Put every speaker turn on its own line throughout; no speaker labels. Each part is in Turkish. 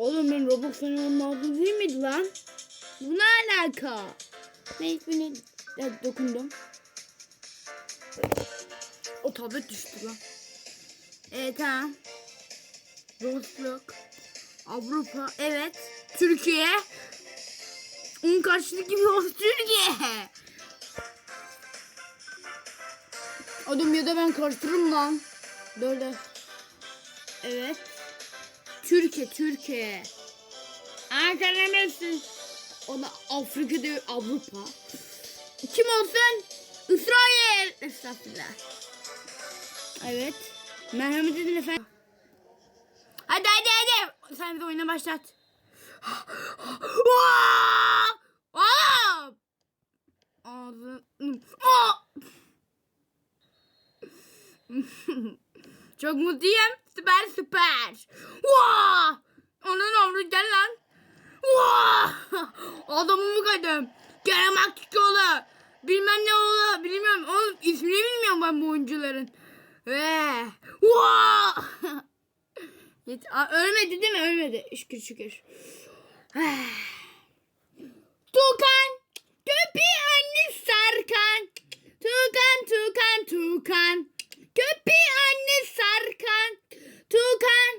Oğlum benim Roblox oynamam lazım değil miydi lan? Bu ne alaka? Neyse beni evet, dokundum. O tablet düştü lan. Evet tamam. Roblox. Avrupa. Evet. Türkiye. Onun karşılığı gibi olsun Türkiye. Adam ya da ben karıştırırım lan. Böyle. Evet. Türkiye, Türkiye. Ankara neresi? O da Afrika değil, Avrupa. Kim olsun? İsrail. Estağfurullah. Evet. Merhamet edin efendim. Hadi hadi hadi. Sen bir oyuna başlat. Aa! Çok mutluyum. Süper süper. Vaa! Onun omru gel lan. Vaa! Adamımı kadım. Kerem Aktürkoğlu. Bilmem ne oğlu. Bilmiyorum. Oğlum ismini bilmiyorum ben bu oyuncuların. Ve Vaa! Ölmedi değil mi? Ölmedi. Şükür şükür. Tukan. Köpi anne sarkan. Tukan tukan tukan. Köpi anne sarkan. Tukan.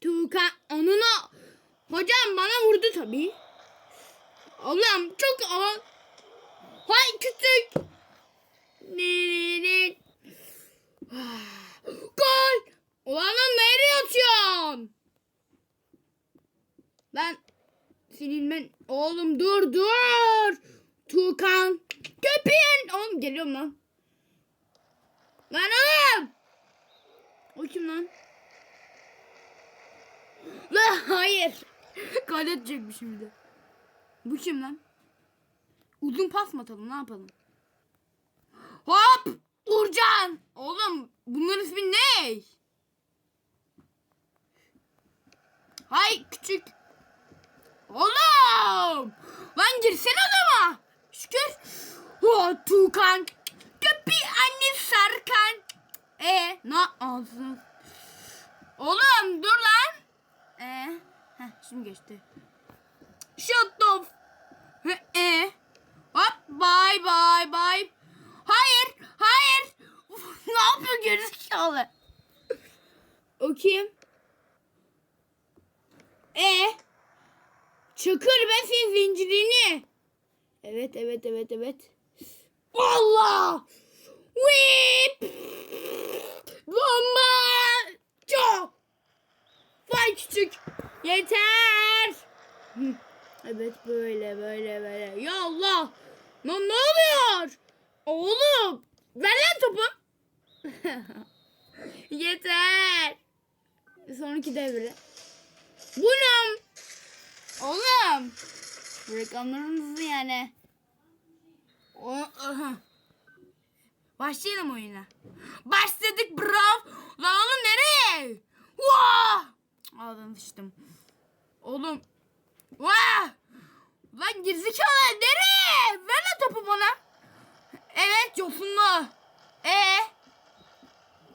Tukan. Onun o. Vurdu tabii. Allah'ım çok ağır. Hay küçük. Ne. Gol. Ulan lan nereye atıyorsun? Ben senin ben oğlum dur dur. Tukan. Köpeğin. Oğlum geliyorum lan. Lan oğlum. O kim lan? Lan hayır. Gol edecekmiş şimdi. Bu kim lan? Uzun pas mı atalım ne yapalım? Hop! Urcan! Oğlum bunların ismi ne? Hay küçük. Oğlum! Lan girsene adama. Şükür. Oh, Tukan. Köpi anne sarkan. E ne yapıyorsun? Oğlum dur lan. E heh, şimdi geçti. Shut. He, E hop bye bye bye. Hayır hayır. Ne yapıyor gerizekalı? O kim? E Çakır ben senin zincirini. Evet evet evet evet. Allah! Whip! Bomba! Çok! Vay küçük. Yeter. Evet böyle böyle böyle. Ya Allah! Lan ne oluyor? Oğlum! Ver lan topu. Yeter. Sonraki devre. Bu ne? Oğlum. Bu reklamlarımız yani. O, aha. Başlayalım oyuna. Başladık bro. Lan oğlum nereye? Vaa! Sıçtım. Oğlum. Vaa! Lan gerizekalı nereye? Ver lan topu bana. Evet yosunlu. Ee?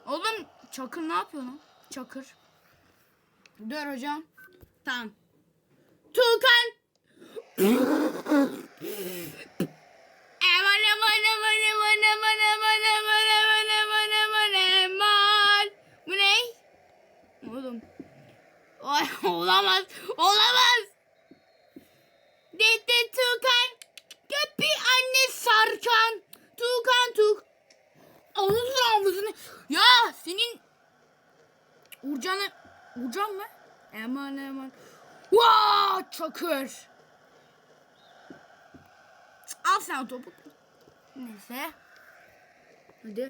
Oğlum Çakır ne yapıyor lan? Çakır. Dur hocam. Tamam. Tukan. Eman eman eman eman eman eman eman eman eman eman eman. Bu ne? Oğlum. Olamaz. Olamaz. Dede Tukan. Köpi anne sarkan. Tukan tuk. Onun ağzını. Ya senin. Urcan'ı. Urcan mı? Eman eman. Vaa çakır. Al sen topu. Neyse. Hadi.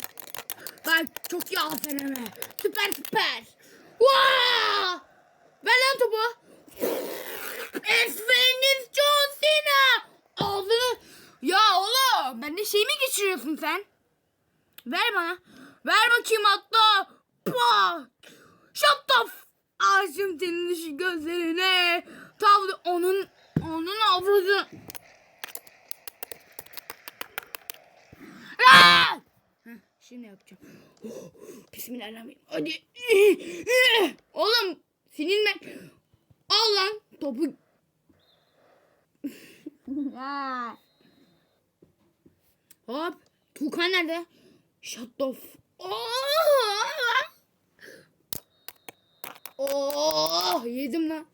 Bak çok iyi aferin be. Süper süper. Vaa! Ver lan topu. Efendimiz John Cena. Ağzını. Ya oğlum. Ben de şey mi geçiriyorsun sen? Ver bana. Ver bakayım hatta. Pah. Shut the Ağzım senin şu gözlerine. Tavlı onun onun avradı. Şimdi yapacağım. Bismillahirrahmanirrahim. Hadi. Oğlum senin ben Al lan topu. Hop. Tukan nerede? Shut the f- Oh! Oh, yedim lan.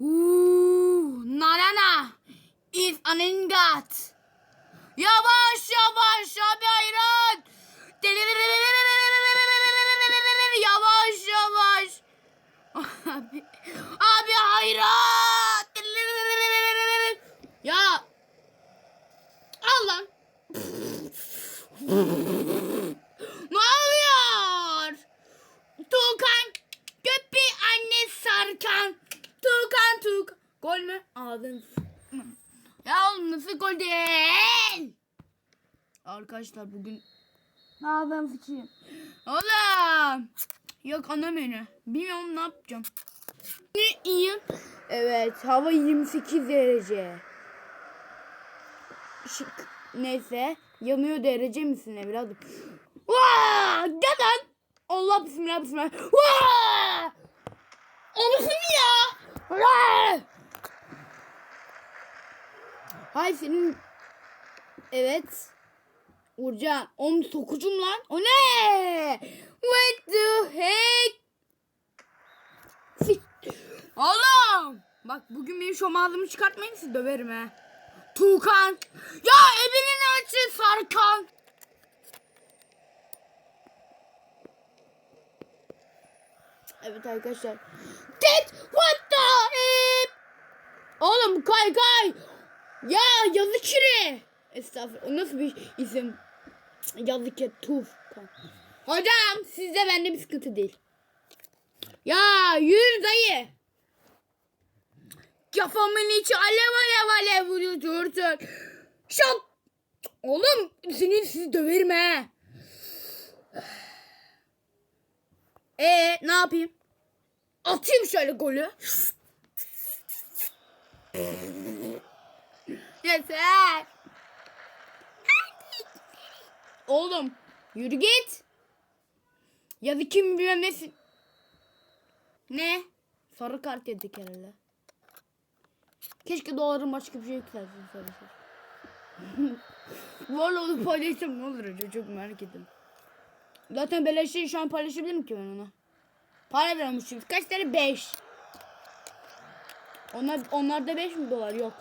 Uuu, nanana is aningat. Yavaş yavaş abi hayran. Yavaş Abi, abi hayran. Ya. Al lan. ne oluyor? Tukan. Köpi anne sarkan. Tukan tuk. Gol mü? Ağzın. Ya oğlum nasıl gol değil? Arkadaşlar bugün
Ne yapayım sıçayım?
Oğlum. Yok ana beni. Bilmiyorum ne yapacağım. Ne iyi. Evet hava 28 derece. Şık. Neyse. Yanıyor derece misin evladım? Vaa! Gel. Allah bismillah bismillah. Vaa! Anasını ya. Hay senin. Evet. Uğurcan. Oğlum sokucum lan. O ne? What the heck? Oğlum. Bak bugün benim ağzımı çıkartmayın sizi döverim he. Tuğkan. Ya evinin açı Sarkan. Evet arkadaşlar. Ted what the heck? Oğlum kay kay. Ya yazık kiri. Estağfurullah. O nasıl bir isim? Yazık ya tuf. Hocam sizde bende bir sıkıntı değil. Ya yürü dayı. Kafamın içi alev alev alev vuruyor dursun. Şap. Oğlum seni sizi döverim he. E ne yapayım? Atayım şöyle golü. Yeter. Oğlum yürü git. Ya bir kim bilmem nesin. Ne? Sarı kart yedik herhalde. Keşke doğru başka bir şey yükselsin sarı. Valla onu paylaşsam ne olur acaba çok merak ettim. Zaten beleşi şu an paylaşabilirim ki ben ona. Para vermişim. Kaç tane? 5. Onlar, onlarda 5 mi dolar? Yok.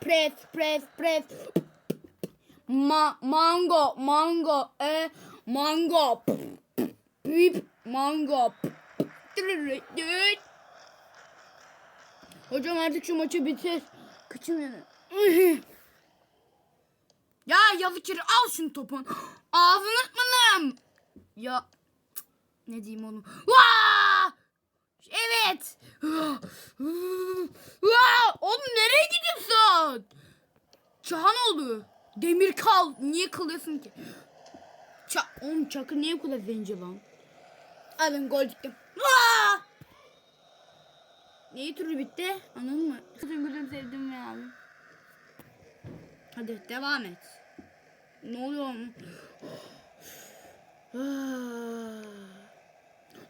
Press, press, press. Ma mango, mango, e mango. Bip, mango. Hocam artık şu maçı bitir. Kıçım yanıyor. Ya Yavikir al şunu topun. Ağzını atmadım. Ya ne diyeyim oğlum. Vaa! Evet. Vaa! Oğlum nereye gidiyorsun? Çahanoğlu. Demir kal. Niye kılıyorsun ki? Ça oğlum Çakır niye bu kadar zenci lan? Alın gol. Vaa! Neyi turu bitti? Anladın mı? Kızım gülüm sevdim ya abi. Hadi devam et. Ne oluyor?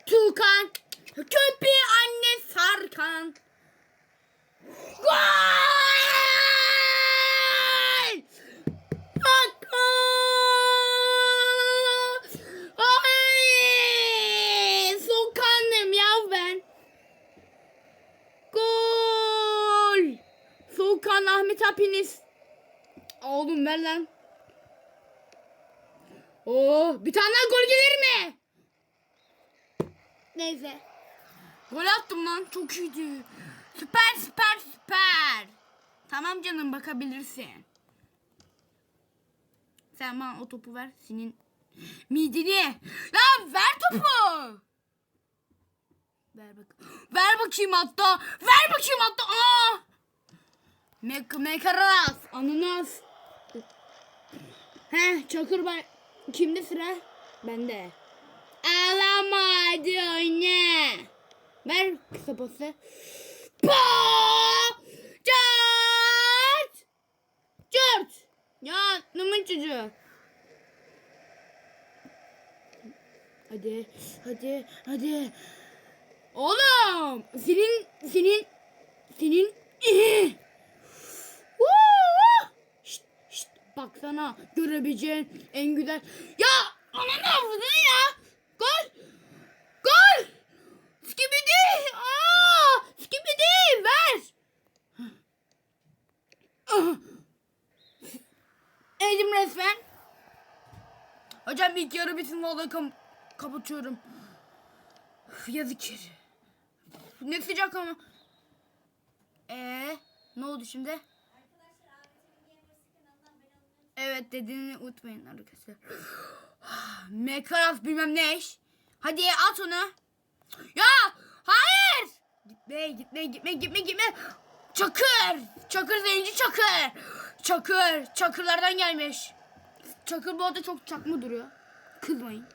Tukan. Köpi anne sarkan. Gol! Ver lan. Oo, bir tane daha gol gelir mi? Neyse. Gol attım lan. Çok iyiydi. Süper süper süper. Tamam canım bakabilirsin. Sen bana o topu ver. Senin mideni. Ya ver topu. Ver bak. Ver bakayım hatta. Ver bakayım hatta. Aa! Mek mekaras. Ananas. He çakır ben. Kimde sıra? Bende. Ağlama hadi oyna. Ver kısa pası. Pa! Cart! Cart! Ya numun çocuğu. Hadi, hadi, hadi. Oğlum senin senin senin baksana görebileceğin en güzel. Ya ananı avradını ya. Gol. Gol. Skibidi. Aa skibidi. Ver. Eğitim resmen. Hocam ilk yarı bitsin vallahi kam- kapatıyorum. Yazık ne sıcak ama. Ee, ne oldu şimdi? Evet dediğini unutmayın arkadaşlar. Mekaraz bilmem ne iş. Hadi at onu. Ya hayır. Gitme gitme gitme gitme gitme. Çakır. Çakır zenci çakır. Çakır. Çakırlardan gelmiş. Çakır bu arada çok çakma duruyor. Kızmayın.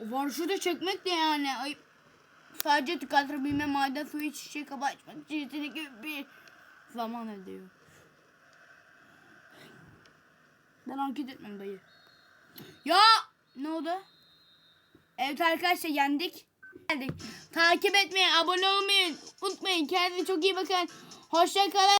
Var şurada çekmek de yani ayıp. Sadece tüketilebilme maden suyu şişe kaba açmak için gibi bir zaman ediyor. Ben hareket etmem dayı. Ya ne oldu? Evet arkadaşlar yendik. Geldik. Takip etmeyi, abone olmayı unutmayın. Kendinize çok iyi bakın. Hoşça kalın.